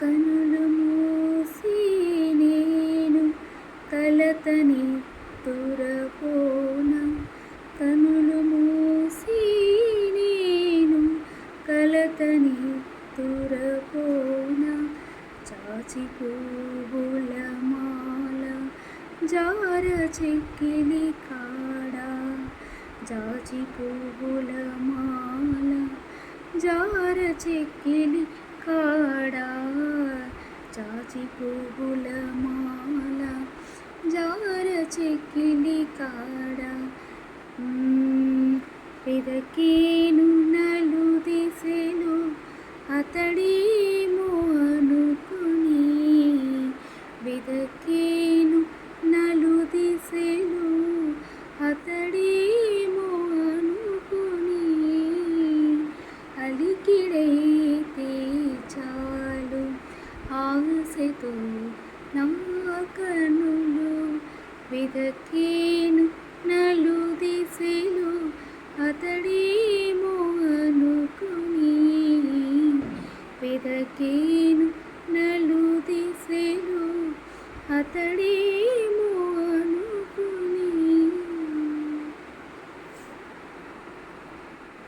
కనులు మూసి నేను కలతని తురపోన. కనులు మూసి నేను కలతని తురపోన. చాచి పువ్వుల మాల జార చెక్కిలి కాడ. జాజి పువ్వుల మాల జార చెక్కిలి కాడ. చాచి పువ్వుల మాల జార చెక్కిలి కాడ మ్మ్. పెదకేను నలు దిశలు అతడి అనుకుని వెదకేను నలు దిశలు ఆశతో నా విదకేను నలు దిశలు అతడేమో అనుకుని విదకేను నలు దిశలు అతడే